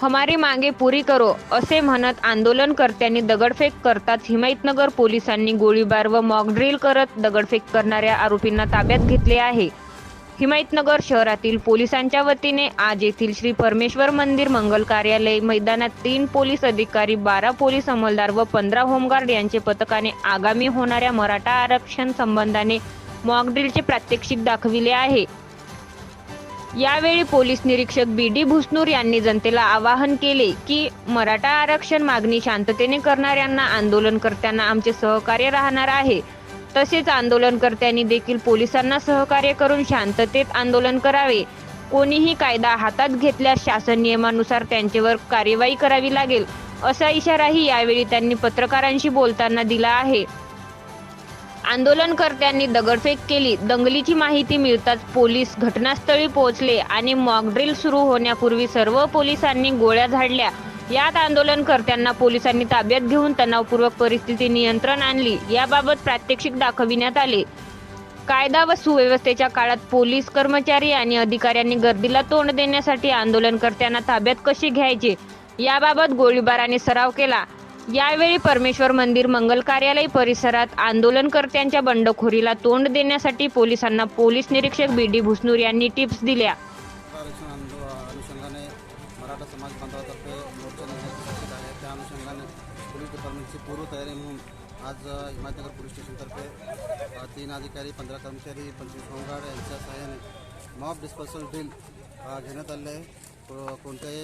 हमारी मागे पुरी करो असे म्हणत आंदोलनकर्त्यांनी दगडफेक करताच हिमायतनगर पोलिसांनी गोळीबार व मॉकड्रिल करत दगडफेक करणाऱ्या आरोपींना ताब्यात घेतले आहे. हिमायतनगर शहरातील पोलिसांच्या वतीने आज येथील श्री परमेश्वर मंदिर मंगल कार्यालय मैदानात तीन पोलीस अधिकारी बारा पोलीस अंमलदार व पंधरा होमगार्ड यांचे पथकाने आगामी होणाऱ्या मराठा आरक्षण संबंधाने मॉकड्रिलचे प्रात्यक्षिक दाखविले आहे. यावेळी पोलीस निरीक्षक बी डी भुसनूर यांनी जनतेला आवाहन केले की मराठा आरक्षण मागणी शांततेने करणाऱ्यांना आंदोलनकर्त्यांना आमचे सहकार्य राहणार आहे. तसेच आंदोलनकर्त्यांनी देखील पोलिसांना सहकार्य करून शांततेत आंदोलन करावे. कोणीही कायदा हातात घेतल्यास शासन नियमानुसार त्यांच्यावर कार्यवाही करावी लागेल असा इशाराही यावेळी त्यांनी पत्रकारांशी बोलताना दिला आहे. आंदोलनकर्त्यांनी दगडफेक केली. दंगलीची माहिती मिळताच पोलीस घटनास्थळी पोहोचले आणि मॉकड्रिल सुरू होण्यापूर्वी सर्व पोलिसांनी गोळ्या झाडल्या. यात आंदोलनकर्त्यांना पोलिसांनी ताब्यात घेऊन तणावपूर्वक परिस्थिती नियंत्रण आणली. याबाबत प्रात्यक्षिक दाखविण्यात आले. कायदा व सुव्यवस्थेच्या काळात पोलीस कर्मचारी आणि अधिकाऱ्यांनी गर्दीला तोंड देण्यासाठी आंदोलनकर्त्यांना ताब्यात कसे घ्यायचे? याबाबत गोळीबाराने सराव केला. यावेळी परमेश्वर मंदिर मंगल कार्यालय परिसरात आंदोलनकर्त्यांच्या बंडखोरीला तोंड देण्यासाठी पोलिसांना पोलीस निरीक्षक बी डी भुसनूर यांनी टिप्स दिल्या. अनुषंगाने मराठा समाज बांधवातर्फे मोर्चा नेण्याची आहे. त्या अनुषंगाने पोलीस डिपार्टमेंटची पूर्वतयारी म्हणून आज अ, हिमायतनगर पोलीस स्टेशनतर्फे तीन अधिकारी पंधरा कर्मचारी पंचवीस होमगार्ड यांच्या सहाय्याने मॉब डिस्पर्सल ड्रिल घेण्यात आले आहे. कोणत्याही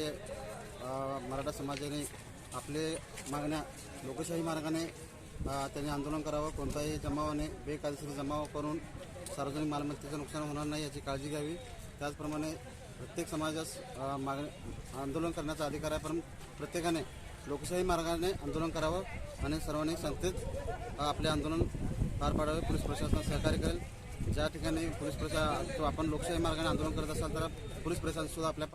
मराठा समाजाने आपले मागण्या लोकशाही मार्गाने त्यांनी आंदोलन करावं कोणताही जमावाने बेकायदेशीर जमाव करून सार्वजनिक मालमत्तेचं नुकसान होणार नाही याची काळजी घ्यावी. त्याचप्रमाणे प्रत्येक समाजास मागणी माग आंदोलन करण्याचा अधिकार आहे पण प्रत्येकाने लोकशाही मार्गाने आंदोलन करावं आणि सर्वांनी संस्थेत आपले आंदोलन पार पाडावे. पोलीस प्रशासन सहकार्य करेल. ज्या ठिकाणी पोलीस प्रशा आपण लोकशाही मार्गाने आंदोलन करत असाल तर पोलीस प्रशासन सुद्धा आपल्या